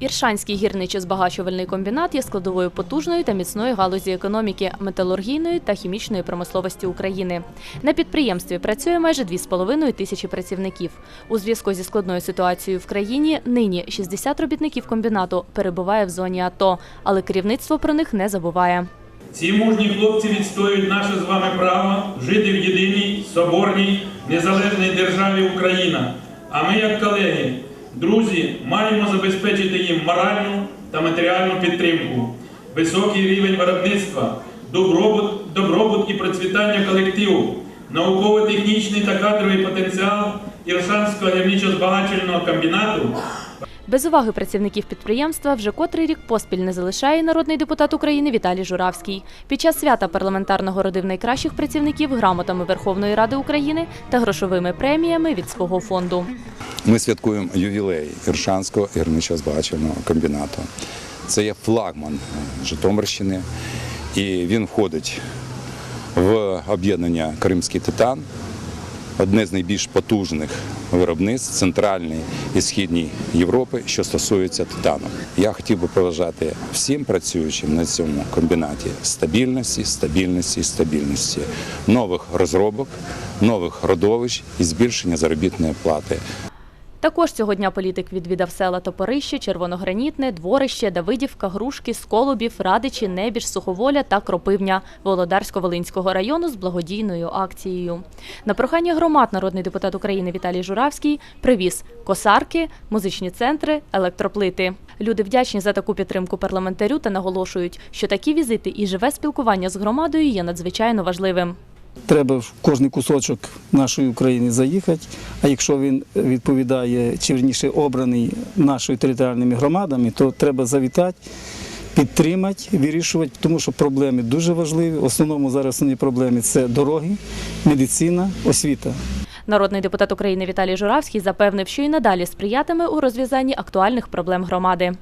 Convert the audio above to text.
Іршанський гірничо-збагачувальний комбінат є складовою потужної та міцної галузі економіки, металургійної та хімічної промисловості України. На підприємстві працює майже 2,5 тисячі працівників. У зв'язку зі складною ситуацією в країні нині 60 робітників комбінату перебуває в зоні АТО, але керівництво про них не забуває. Ці мужні хлопці відстоюють наше з вами право жити в єдиній, соборній, незалежній державі Україна. А ми, як колеги, друзі, маємо забезпечити їм моральну та матеріальну підтримку, високий рівень виробництва, добробут, добробут і процвітання колективу, науково-технічний та кадровий потенціал Іршанського гірничо-збагачувального комбінату Без уваги працівників підприємства вже котрий рік поспіль не залишає народний депутат України Віталій Журавський. Під час свята парламентарного родив найкращих працівників грамотами Верховної Ради України та грошовими преміями від свого фонду. Ми святкуємо ювілей Іршанського гірничо-збагачувального комбінату. Це є флагман Житомирщини, і він входить в об'єднання Кримський титан, одне з найбільш потужних виробництв Центральної і Східній Європи, що стосується титану. Я хотів би побажати всім працюючим на цьому комбінаті стабільності, стабільності, стабільності, нових розробок, нових родовищ і збільшення заробітної плати. Також цього дня політик відвідав села Топорище, Червоногранітне, Дворище, Давидівка, Грушки, Сколубів, Радичі, Небіж, Суховоля та Кропивня Володарсько-Волинського району з благодійною акцією. На прохання громад народний депутат України Віталій Журавський привіз косарки, музичні центри, електроплити. Люди вдячні за таку підтримку парламентарю та наголошують, що такі візити і живе спілкування з громадою є надзвичайно важливим. Треба в кожний кусочок нашої України заїхати. А якщо він відповідає чи верніше обраний нашою територіальними громадами, то треба завітати, підтримати, вирішувати, тому що проблеми дуже важливі. В основному зараз основні проблеми це дороги, медицина, освіта. Народний депутат України Віталій Журавський запевнив, що і надалі сприятиме у розв'язанні актуальних проблем громади.